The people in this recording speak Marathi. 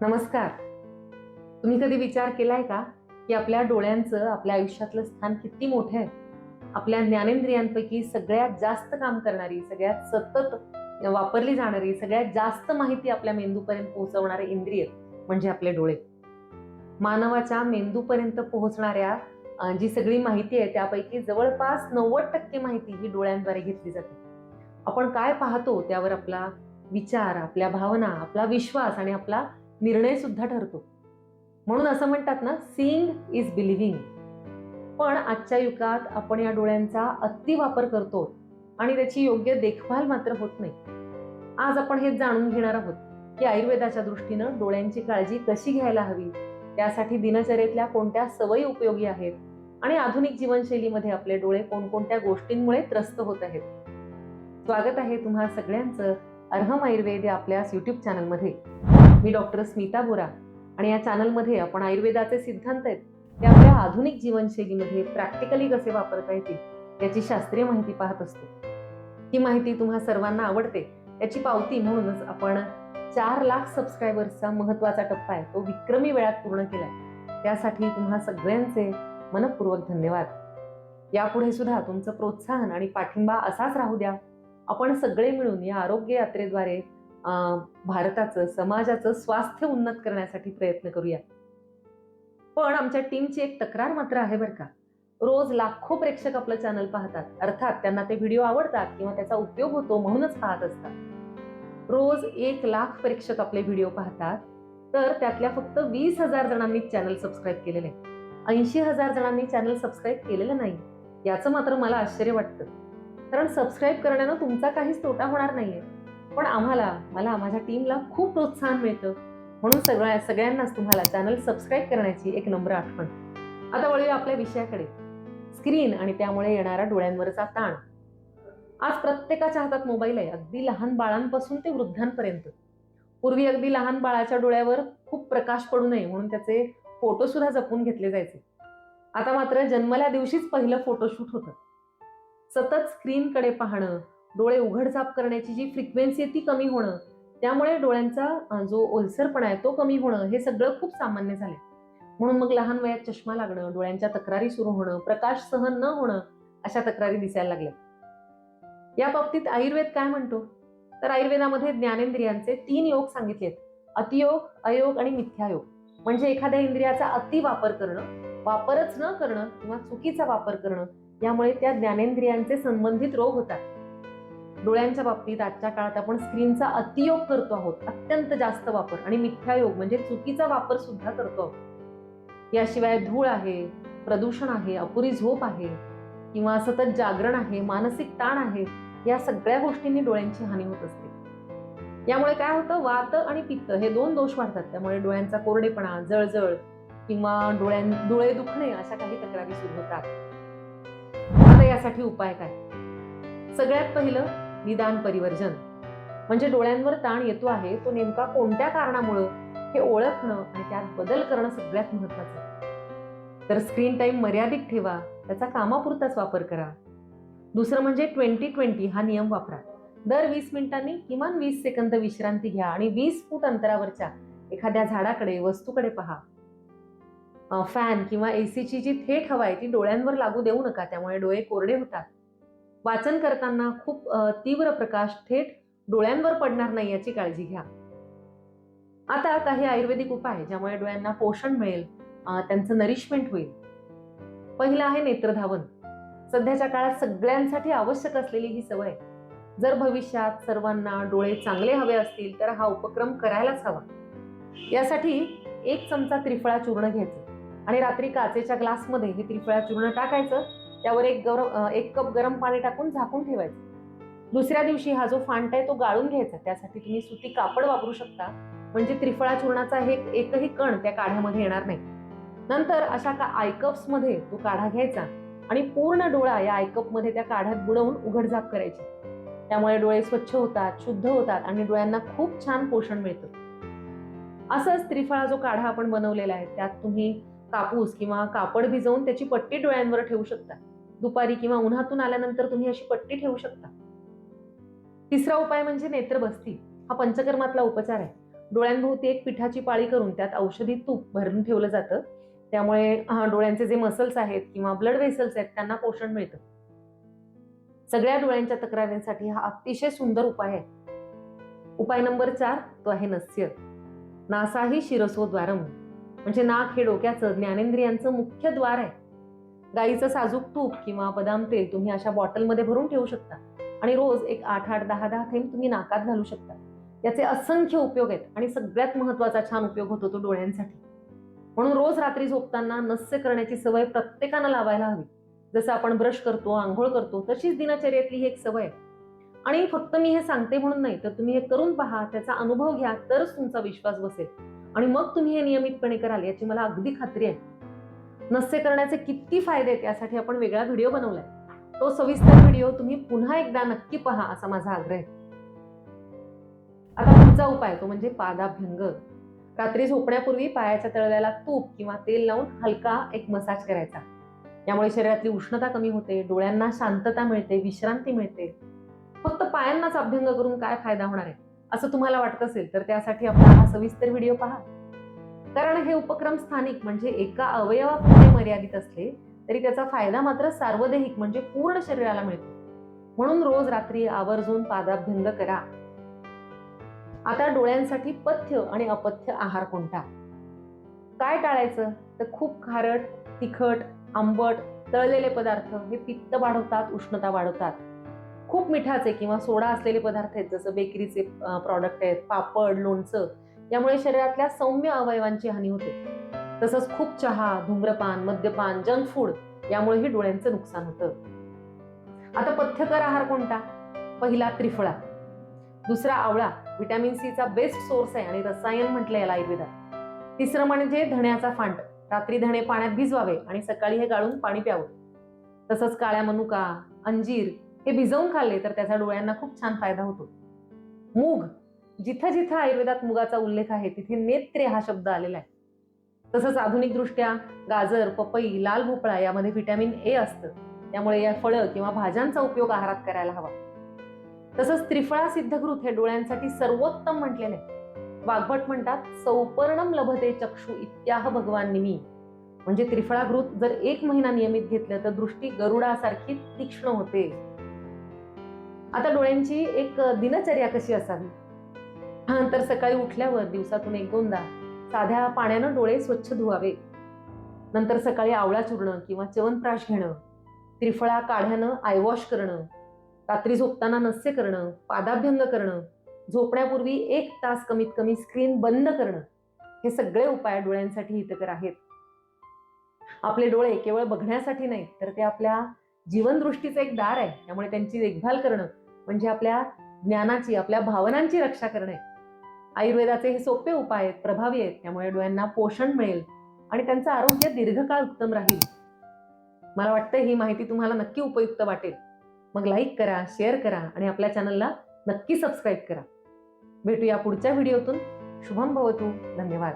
नमस्कार. तुम्ही कधी विचार केलाय का की आपल्या डोळ्यांचं आपल्या आयुष्यातलं स्थान किती मोठं आहे? आपल्या ज्ञानेंद्रियांपैकी सगळ्यात जास्त काम करणारी सगळ्यात सतत वापरली जाणारी सगळ्यात जास्त माहिती आपल्या मेंदूपर्यंत पोहोचवणारे इंद्रिय म्हणजे आपले डोळे. मानवाच्या मेंदूपर्यंत पोहोचणाऱ्या जी सगळी माहिती आहे त्यापैकी जवळपास नव्वद टक्के माहिती ही डोळ्यांद्वारे घेतली जाते. आपण काय पाहतो त्यावर आपला विचार आपल्या भावना आपला विश्वास आणि आपला निर्णय सुद्धा ठरतो. म्हणून असं म्हणतात ना सीइंग इज बिलिव्हिंग पण आजच्या युगात आपण या डोळ्यांचा अति वापर करतो आणि त्याची योग्य देखभाल मात्र होत नाही. आज आपण हे जाणून घेणार आहोत की आयुर्वेदाच्या दृष्टीनं डोळ्यांची काळजी कशी घ्यायला हवी? त्यासाठी दिनचर्येतल्या कोणत्या सवयी उपयोगी आहेत? आणि आधुनिक जीवनशैलीमध्ये आपले डोळे कोणकोणत्या गोष्टींमुळे त्रस्त होत आहेत? स्वागत आहे तुम्हा सगळ्यांचं अर्हम आयुर्वेद या आपल्या युट्यूब चॅनलमध्ये मी डॉक्टर स्मिता बोरा आणि या चॅनलमध्ये आपण आयुर्वेदाचे सिद्धांत आहेत ते आपल्या आधुनिक जीवनशैलीमध्ये प्रॅक्टिकली कसे वापरता येतील याची शास्त्रीय माहिती पाहत असतो. ही माहिती तुम्हा सर्वांना आवडते याची पावती म्हणूनच आपण चार लाख सबस्क्रायबर्सचा महत्त्वाचा टप्पा आहे तो विक्रमी वेळात पूर्ण केलाय. त्यासाठी तुम्हा सगळ्यांचे मनपूर्वक धन्यवाद. यापुढे सुद्धा तुमचं प्रोत्साहन आणि पाठिंबा असाच राहू द्या. आपण सगळे मिळून या आरोग्य यात्रेद्वारे भारताचं समाजाचं स्वास्थ्य उन्नत करण्यासाठी प्रयत्न करूया. पण आमच्या टीमची एक तक्रार मात्र आहे बरं का. रोज लाखो प्रेक्षक आपलं चॅनल पाहतात. अर्थात त्यांना ते व्हिडिओ आवडतात किंवा त्याचा उपयोग होतो म्हणूनच पाहत असतात. रोज एक लाख प्रेक्षक आपले व्हिडिओ पाहतात तर त्यातल्या फक्त वीस हजार जणांनी चॅनल सबस्क्राईब केलेले. ऐंशी हजार जणांनी चॅनल सबस्क्राईब केलेलं नाही. याचं मात्र मला आश्चर्य वाटतं. कारण सबस्क्राईब करण्यानं तुमचा काहीच तोटा होणार नाहीये. पण आम्हाला मला माझ्या टीमला खूप प्रोत्साहन मिळतं. म्हणून सगळ्या सगळ्यांनाच तुम्हाला चॅनल सबस्क्राईब करण्याची एक नम्र आठवण. आता वळूया आपल्या विषयाकडे. स्क्रीन आणि त्यामुळे येणारा डोळ्यांवरचा ताण. आज प्रत्येकाच्या हातात मोबाईल आहे. अगदी लहान बाळांपासून ते वृद्धांपर्यंत. पूर्वी अगदी लहान बाळाच्या डोळ्यावर खूप प्रकाश पडू नये म्हणून त्याचे फोटो सुद्धा जपून घेतले जायचे. आता मात्र जन्मल्या दिवशीच पहिलं फोटोशूट होतं. सतत स्क्रीनकडे पाहणं डोळे उघडझाप करण्याची जी फ्रिक्वेन्सी आहे ती कमी होणं त्यामुळे डोळ्यांचा जो ओलसरपणा आहे तो कमी होणं हे सगळं खूप सामान्य झालं म्हणून मग लहान वयात चष्मा लागणं डोळ्यांच्या तक्रारी सुरू होणं प्रकाश सहन न होणं अशा तक्रारी दिसायला लागल्या या बाबतीत आयुर्वेद काय म्हणतो? तर आयुर्वेदामध्ये ज्ञानेंद्रियांचे तीन योग सांगितलेत. अतियोग अयोग आणि मिथ्यायोग. म्हणजे एखाद्या इंद्रियाचा अति वापर करणं वापरच न करणं किंवा चुकीचा वापर करणं यामुळे त्या ज्ञानेंद्रियांचे संबंधित रोग होतात. डोळ्यांच्या बाबतीत आजच्या काळात आपण स्क्रीनचा अतियोग करतो आहोत. अत्यंत जास्त वापर आणि मिथ्यायोग म्हणजे चुकीचा वापर सुद्धा करतो आहोत. याशिवाय धूळ आहे प्रदूषण आहे अपुरी झोप आहे किंवा सतत जागरण आहे मानसिक ताण आहे या सगळ्या गोष्टींनी डोळ्यांची हानी होत असते. यामुळे काय होतं? वात आणि पित्त हे दोन दोष वाढतात त्यामुळे डोळ्यांचा कोरडेपणा जळजळ किंवा डोळ्यां डोळे दुखणे अशा काही तक्रारी सुरू होतात. आता यासाठी उपाय काय? सगळ्यात पहिलं निदान परिवर्जन. म्हणजे डोळ्यांवर ताण येतो आहे तो नेमका कोणत्या कारणामुळं हे ओळखणं आणि त्यात बदल करणं सगळ्यात महत्वाचं आहे. तर स्क्रीन टाइम मर्यादित ठेवा त्याचा कामापुरताच वापर करा. दुसरं म्हणजे ट्वेंटी ट्वेंटी हा नियम वापरा. दर वीस मिनिटांनी किमान वीस सेकंद विश्रांती घ्या आणि वीस फूट अंतरावरच्या एखाद्या झाडाकडे वस्तूकडे पहा. फॅन किंवा एसीची जी थेट हवा आहे ती डोळ्यांवर लागू देऊ नका त्यामुळे डोळे कोरडे होतात. वाचन करताना खूप तीव्र प्रकाश थेट डोळ्यांवर पडणार नाही याची काळजी घ्या. आता काही आयुर्वेदिक उपाय ज्यामुळे डोळ्यांना पोषण मिळेल त्यांचं नरिशमेंट होईल. पहिलं आहे नेत्रधावन. सध्याच्या काळात सगळ्यांसाठी आवश्यक असलेली ही सवय. आहे. जर भविष्यात सर्वांना डोळे चांगले हवे असतील तर हा उपक्रम करायलाच हवा. यासाठी एक चमचा त्रिफळा चूर्ण घ्यायचं आणि रात्री काचेच्या ग्लासमध्ये हे त्रिफळा चूर्ण टाकायचं. त्यावर एक गरम एक कप गरम पाणी टाकून झाकून ठेवायचं. दुसऱ्या दिवशी हा जो फांट आहे तो गाळून घ्यायचा. त्यासाठी तुम्ही सुती कापड वापरू शकता. म्हणजे त्रिफळा चूर्णाचा हे एकही कण त्या काढ्यामध्ये येणार नाही. नंतर अशा का आयकप्समध्ये तो काढा घ्यायचा आणि पूर्ण डोळा या आयकपमध्ये त्या काढ्यात बुडवून उघडझाप करायची. त्यामुळे डोळे स्वच्छ होतात शुद्ध होतात आणि डोळ्यांना खूप छान पोषण मिळतं. असंच त्रिफळा जो काढा आपण बनवलेला आहे त्यात तुम्ही कापूस किंवा कापड भिजवून त्याची पट्टी डोळ्यांवर ठेवू शकता. दुपारी किंवा उन्हातून आल्यानंतर तुम्ही अशी पट्टी ठेवू शकता. तिसरा उपाय म्हणजे नेत्रबस्ती हा पंचकर्मातला उपचार आहे. डोळ्यांभोवती एक पिठाची पाळी करून त्यात औषधी तूप भरून ठेवलं जातं. त्यामुळे हा, डोळ्यांचे जे मसल्स आहेत किंवा ब्लड वेसल्स आहेत त्यांना पोषण मिळतं. सगळ्या डोळ्यांच्या तक्रारींसाठी हा अतिशय सुंदर उपाय आहे. उपाय नंबर चार तो आहे नस्य. नासाही शिरसो द्वारम म्हणजे नाक हे डोक्याचं ज्ञानेंद्रियांचं मुख्य द्वार आहे. गाईचं साजूक तूप किंवा बदाम तेल तुम्ही अशा बॉटलमध्ये भरून ठेवू शकता. आणि रोज एक आठ आठ दहा दहा थेंब तुम्ही नाकात घालू शकता. याचे असंख्य उपयोग आहेत आणि सगळ्यात महत्त्वाचा छान उपयोग होतो तो डोळ्यांसाठी. म्हणून रोज रात्री झोपताना नस्य करण्याची सवय प्रत्येकानं लावायला हवी. जसं आपण ब्रश करतो आंघोळ करतो तशीच दिनचर्यातली ही एक सवय आहे. आणि फक्त मी हे सांगते म्हणून नाही तर तुम्ही हे करून पहा त्याचा अनुभव घ्या तरच तुमचा विश्वास बसेल. आणि मग तुम्ही हे नियमितपणे कराल याची मला अगदी खात्री आहे. नस्य करण्याचे किती फायदे आहेत यासाठी आपण वेगळा व्हिडिओ बनवलाय. तो सविस्तर व्हिडिओ तुम्ही पुन्हा एकदा नक्की पहा असा माझा आग्रह आहे. आता पुढचा उपाय तो म्हणजे पादाभ्यंग रात्री झोपण्यापूर्वी पायाच्या तळव्याला तूप किंवा तेल लावून हलका एक मसाज करायचा. यामुळे शरीरातली उष्णता कमी होते डोळ्यांना शांतता मिळते विश्रांती मिळते. फक्त पायांनाच अभ्यंग करून काय फायदा होणार आहे? असं तुम्हाला वाटत असेल तर त्यासाठी आपला हा सविस्तर व्हिडिओ पहा. कारण हे उपक्रम स्थानिक म्हणजे एका अवयवापुरते मर्यादित असले तरी त्याचा फायदा मात्र सार्वदेहिक म्हणजे पूर्ण शरीराला मिळतो. म्हणून रोज रात्री आवर्जून पादाभ्यंग करा. आता डोळ्यांसाठी पथ्य आणि अपथ्य आहार कोणता? काय टाळायचं? तर खूप खारट तिखट आंबट तळलेले पदार्थ हे पित्त वाढवतात उष्णता वाढवतात. खूप मिठाचे किंवा सोडा असलेले पदार्थ आहेत जसं बेकरीचे प्रॉडक्ट आहेत पापड लोणचं यामुळे शरीरातल्या सौम्य अवयवांची हानी होते. तसंच खूप चहा धूम्रपान मद्यपान जंक फूड यामुळेही डोळ्यांचं नुकसान होतं. आता पथ्यकर आहार कोणता? पहिला त्रिफळा. दुसरा आवळा व्हिटॅमिन सीचा बेस्ट सोर्स आहे आणि रसायन म्हटलं याला आयुर्वेदात. तिसरं म्हणजे धण्याचा फांट. रात्री धणे पाण्यात भिजवावे आणि सकाळी हे गाळून पाणी प्यावं. तसंच काळ्या मनुका अंजीर हे भिजवून खाल्ले तर त्याचा डोळ्यांना खूप छान फायदा होतो. मूग. जिथं जिथं आयुर्वेदात मुगाचा उल्लेख आहे तिथे नेत्रे हा शब्द आलेला आहे. तसंच आधुनिक दृष्ट्या गाजर पपई लाल भोपळा यामध्ये व्हिटॅमिन ए असतं. त्यामुळे या फळं किंवा भाज्यांचा उपयोग आहारात करायला हवा. तसंच त्रिफळा सिद्धकृत हे डोळ्यांसाठी सर्वोत्तम म्हटलेले वाघभट म्हणतात सौपर्णम लभते चक्षु इत्याह भगवान निमी म्हणजे त्रिफळाघृत जर एक महिना नियमित घेतलं तर दृष्टी गरुडासारखी तीक्ष्ण होते. आता डोळ्यांची एक दिनचर्या कशी असावी? तर सकाळी उठल्यावर दिवसातून एक दोनदा साध्या पाण्यानं डोळे स्वच्छ धुवावे. नंतर सकाळी आवळा चूर्ण किंवा च्यवनप्राश घेणं त्रिफळा काढ्यानं आयवॉश करणं रात्री झोपताना नस्य करणं पादाभ्यंग करणं झोपण्यापूर्वी एक तास कमीत कमी स्क्रीन बंद करणं हे सगळे उपाय डोळ्यांसाठी हितकर आहेत. आपले डोळे केवळ बघण्यासाठी नाही तर ते आपल्या जीवनदृष्टीचं एक दार आहे. त्यामुळे त्यांची देखभाल करणं म्हणजे आपल्या ज्ञानाची आपल्या भावनांची रक्षा करणे आयुर्वेदाचे हे सोपे उपाय आहेत प्रभावी आहेत. त्यामुळे डोळ्यांना पोषण मिळेल आणि त्यांचं आरोग्य दीर्घकाळ उत्तम राहील. मला वाटतं ही माहिती तुम्हाला नक्की उपयुक्त वाटेल. मग लाईक करा शेअर करा आणि आपल्या चॅनलला नक्की सबस्क्राईब करा. भेटूया पुढच्या व्हिडिओतून. शुभम भवतू. धन्यवाद.